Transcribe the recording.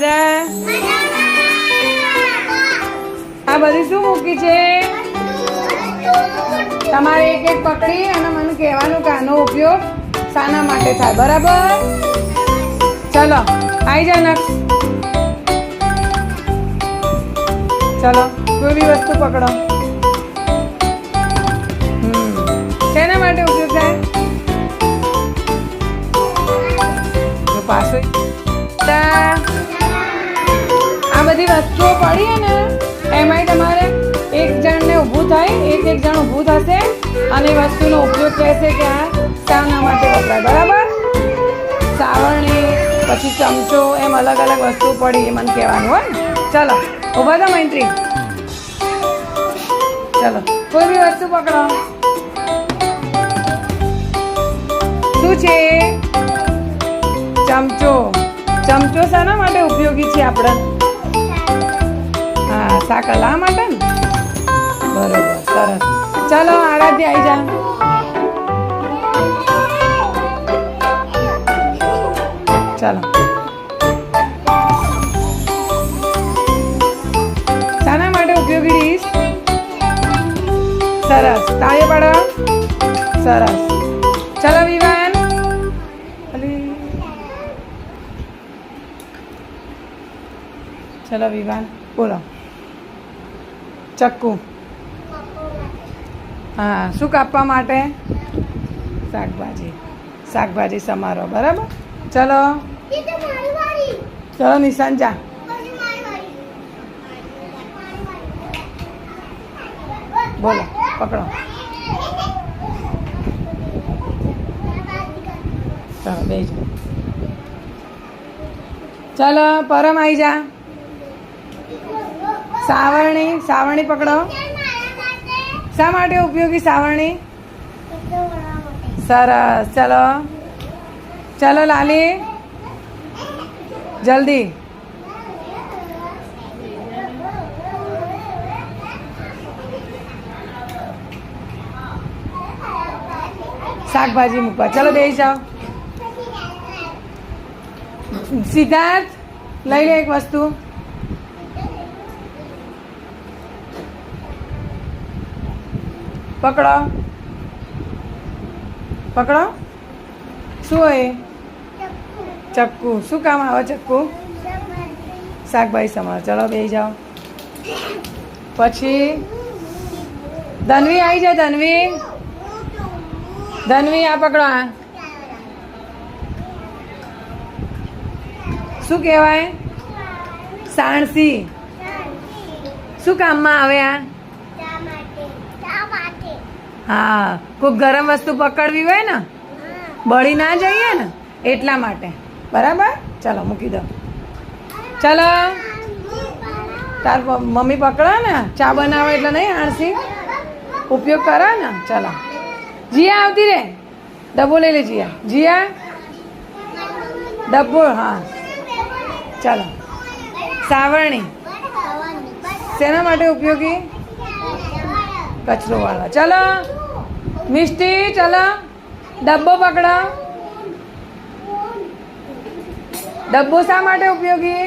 આ બધી શું મૂકી છે? તમારે એક એક પકડી અને મને કહેવાનું કે આનો ઉપયોગ શાના માટે થાય. બરાબર? ચલો આવી જા નક્ષ ચલો, કોઈ બી વસ્તુ પકડો. આ બધી વસ્તુઓ પડી હે ને એમાંય તમારે એક જણને ઊભું થાય એક એક જણ ઊભું થશે અને વસ્તુનો ઉપયોગ કહેશે કે આ શાના માટે વપરાય બરાબર? સાવરણી પછી ચમચો એમ અલગ અલગ વસ્તુ પડી એ મને કહેવાનું હોય ને? ચલો ઊભા થો મૈત્રી ચલો કોઈ બી વસ્તુ પકડો. શું છે? ચમચો. ચમચો શાના માટે ઉપયોગી છે આપણે? શાક હલાવવા માટે ને? બરોબર, સરસ. ચાલો, આરાધ્ય આવી જા ચાલો. શાના માટે ઉપયોગી ડીશ? સરસ. તાળી પાડો સરસ. ચાલો, વિવાન. ચલો, વિવાન. બોલો. ચક્કુ. હા, શું કાપવા માટે? શાકભાજી. શાકભાજી સમારો, બરાબર? ચલો. ચલો, નિશાન જા. બોલો, પકડો. ચાલો બે ચાલો, પરમ આવી જા. સાવરણી સાવરણી પકડો. શા માટે ઉપયોગી સાવરણી? સરસ, ચલો. ચલો, લાલી. જલ્દી. શાકભાજી મૂકવા. ચલો બે જાઓ. સિદ્ધાર્થ, લઈ લે એક વસ્તુ. પકડો. પકડો. શું હોય? ચક્કુ. શું કામ આવે ચક્કુ? શાકભાજી સમાર ચલો બે જાઓ. પછી ધનવી આવી જાય ધનવી. ધનવી, આ પકડો શું કહેવાય? સાણસી. શું કામમાં આવે આ? હા, કોઈ ગરમ વસ્તુ પકડવી હોય ને, બળી ના જઈએ ને, એટલા માટે. બરાબર? ચલો, મૂકી દો. ચલો. તાર મમ્મી પકડો ને, ચા બનાવો એટલે નહીં આણસી? ઉપયોગ કરો ને, ચલો. જીયા આવતી રે. ડબ્બો લઈ લે જીયા. જીયા? ડબ્બો, હા. ચાલો. સાવરણી. શેના માટે ઉપયોગી? કચરો વાળા ચલો. મિષ્ટી ચલો. ડબ્બો પકડો. ડબ્બો શા માટે ઉપયોગી?